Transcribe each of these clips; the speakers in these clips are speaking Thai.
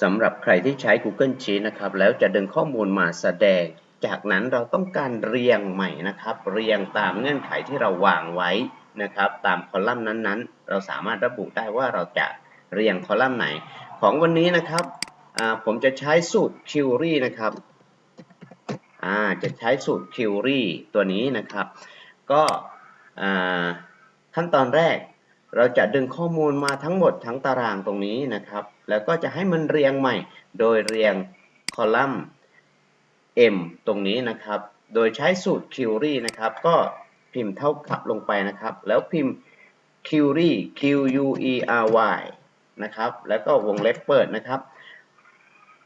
สำหรับใครที่ใช้ Google Sheet นะครับ แล้วจะดึงข้อมูลมาแสดง จากนั้นเราต้องการเรียงใหม่นะครับ เรียงตามเงื่อนไขที่เราวางไว้นะครับ ตามคอลัมน์นั้นๆ เราสามารถระบุได้ว่าเราจะเรียงคอลัมน์ไหน ของวันนี้นะครับผมจะใช้สูตร Query นะครับจะใช้สูตร Query ตัวนี้นะครับ ก็ขั้นตอนแรก เราจะดึงข้อมูลมาทั้งหมดทั้งตารางตรงนี้นะครับ แล้วก็จะให้มันเรียงใหม่ โดยเรียงคอลัมน์ M ตรงนี้นะครับ โดยใช้สูตร Query นะครับ ก็พิมพ์เท่ากับลงไปนะครับ แล้วพิมพ์ Query Q U E R Y นะครับ แล้วก็วงเล็บเปิดนะครับ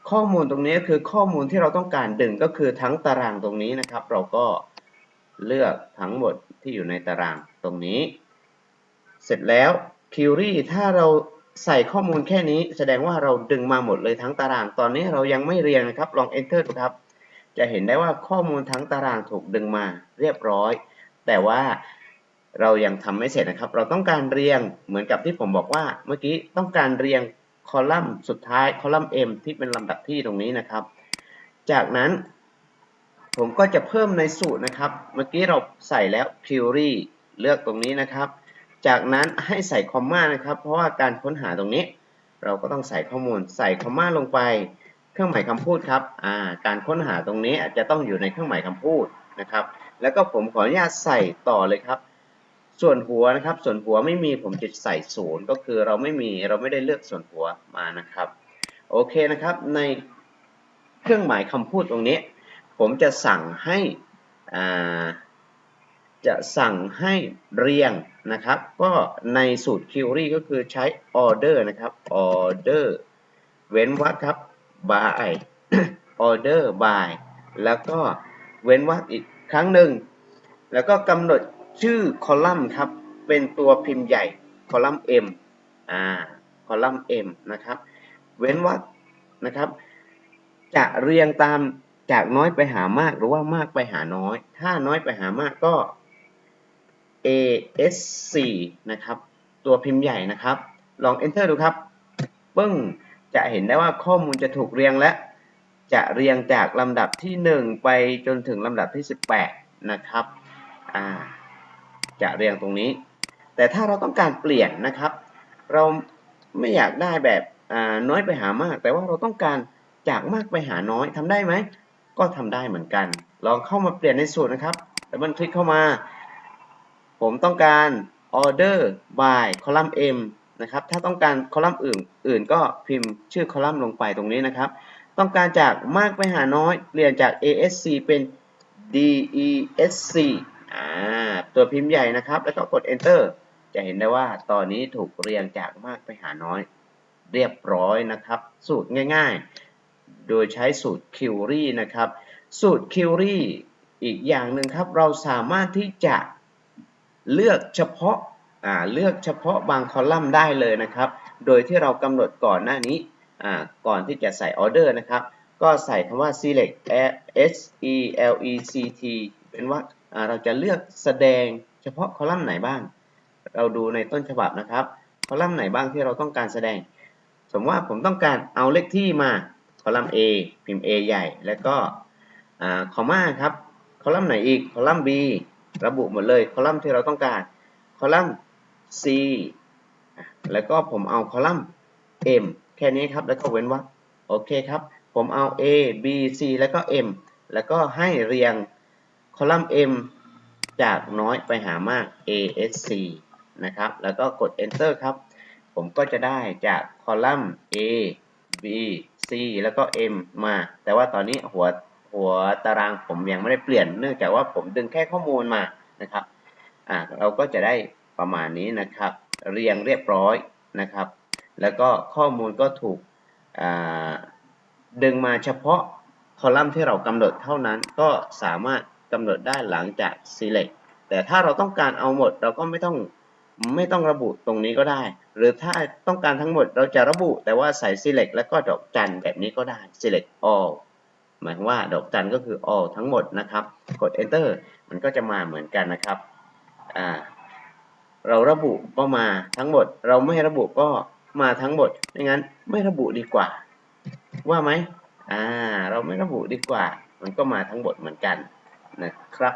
ข้อมูลตรงนี้คือข้อมูลที่เราต้องการดึงก็คือทั้งตารางตรงนี้นะครับ เราก็เลือกทั้งหมดที่อยู่ในตารางตรงนี้ เสร็จแล้ว Query ถ้าเราใส่ข้อมูลแค่นี้ แสดงว่าเราดึงมาหมดเลยทั้งตาราง ตอนนี้เรายังไม่เรียงนะครับ ลอง Enter ดูครับ จะเห็นได้ว่าข้อมูลทั้งตารางถูกดึงมาเรียบร้อย แต่ว่าเรายังทำไม่เสร็จนะครับ เราต้องการเรียงเหมือนกับที่ผมบอกว่า เมื่อกี้ต้องการเรียงคอลัมน์สุดท้ายคอลัมน์ M ที่เป็นลำดับที่ตรงนี้นะครับ จากนั้น ผมก็จะเพิ่มในสูตรนะครับ เมื่อกี้เราใส่แล้ว query เลือกตรงนี้นะครับ จากนั้นให้ใส่คอมมานะครับ เพราะว่าการค้นหาตรงนี้ เราก็ต้องใส่ข้อมูล ใส่คอมมาลงไป เครื่องหมายคำพูดครับอ่าการค้นหาตรงนี้อาจจะต้องอยู่ในเครื่องหมายคำพูดนะครับ แล้วก็ผมขออนุญาตใส่ต่อเลยครับ ส่วนหัวนะครับ ส่วนหัวไม่มีผมจะใส่ศูนย์ก็คือเราไม่มีเราไม่ได้เลือกส่วนหัวมานะครับ โอเคนะครับ ในเครื่องหมายคำพูดตรงนี้ ผมจะสั่งให้อ่า จะสั่งให้เรียงนะครับ ก็ในสูตร query ก็คือใช้ order นะครับ order เว้นวรรคครับ by order by แล้วก็เว้นวรรคอีกครั้งหนึ่ง แล้วก็กำหนดชื่อคอลัมน์ครับ เป็นตัวพิมพ์ใหญ่คอลัมน์ M อ่าคอลัมน์ M นะครับ เว้นวรรคนะครับ จะเรียงตามจากน้อยไปหามากหรือว่ามากไปหาน้อย ถ้าน้อยไปหามากก็ AS4 นะครับ ตัวพิมพ์ใหญ่นะครับ ลอง enter ดูครับ ปึ้ง จะเห็นได้ว่าข้อมูลจะถูกเรียงและ จะเรียงจากลำดับที่ 1 ไปจนถึงลำดับที่ 18 นะครับ อ่า จะเรียงตรงนี้ แต่ถ้าเราต้องการเปลี่ยนนะครับ เราไม่อยากได้แบบอ่าน้อยไปหามาก แต่ว่าเราต้องการจากมากไปหาน้อยทำได้ไหม ก็ทำได้เหมือนกัน ลองเข้ามาเปลี่ยนในสูตรนะครับ แล้วมันคลิกเข้ามา ผมต้องการ order by คอลัมน์ M นะครับ ถ้าต้องการคอลัมน์อื่นอื่นก็พิมพ์ชื่อคอลัมน์ลงไปตรงนี้นะครับ ต้องการจากมากไปหาน้อย เปลี่ยนจาก ASC เป็น DESC อ่า ตัวพิมพ์ใหญ่นะครับ แล้วก็กด enter จะเห็นได้ว่าตอนนี้ถูกเรียงจากมากไปหาน้อย เรียบร้อยนะครับ สูตรง่ายๆ โดยใช้สูตร Query นะครับ สูตร Query อีกอย่างหนึ่งครับ เราสามารถที่จะ เลือกเฉพาะเลือกเฉพาะบางคอลัมน์ได้เลยนะครับ โดยที่เรากำหนดก่อนหน้านี้ก่อนที่จะใส่ออเดอร์นะครับ ก็ใส่คำว่า select s e l e c t เป็นว่าเราจะเลือกแสดงเฉพาะคอลัมน์ไหนบ้าง เราดูในต้นฉบับนะครับ คอลัมน์ไหนบ้างที่เราต้องการแสดง สมมติว่าผมต้องการเอาเลขที่มา คอลัมน์ A พิมพ์ A ใหญ่ แล้วก็คอมมาครับ คอลัมน์ไหนอีก คอลัมน์ B ระบุหมดเลยคอลัมน์ที่เราต้องการคอลัมน์ C แล้วก็ผมเอาคอลัมน์ M แค่นี้ครับ แล้วก็เว้นวรรคโอเคครับ ผมเอา A B C แล้วก็ M แล้วก็ให้เรียงคอลัมน์ M จากน้อยไปหามาก A S C นะครับ แล้วก็กด enter ครับ ผมก็จะได้จากคอลัมน์ A B C แล้วก็ M มา แต่ว่าตอนนี้หัว หัวตารางผมยังไม่ได้เปลี่ยน เนื่องจากว่าผมดึงแค่ข้อมูลมานะครับอ่าเราก็จะได้ประมาณนี้นะครับ เรียงเรียบร้อยนะครับ แล้วก็ข้อมูลก็ถูกดึงมาเฉพาะคอลัมน์ที่เรากำหนดเท่านั้นก็สามารถกำหนดได้หลังจาก select แต่ถ้าเราต้องการเอาหมดเราก็ไม่ต้องไม่ต้องระบุตรงนี้ก็ได้ หรือถ้าต้องการทั้งหมดเราจะระบุแต่ว่าใส่ select แล้วก็ดอกจันแบบนี้ก็ได้ select all หมายว่าดอกจันก็คือ all ทั้งหมดนะครับ กด enter มันก็จะมาเหมือนกันนะครับอ่าเราระบุก็มาทั้งหมด เราไม่ระบุก็มาทั้งหมดไม่งั้นไม่ระบุดีกว่า ว่าไหมอ่า เราไม่ระบุดีกว่า มันก็มาทั้งหมดเหมือนกันนะครับ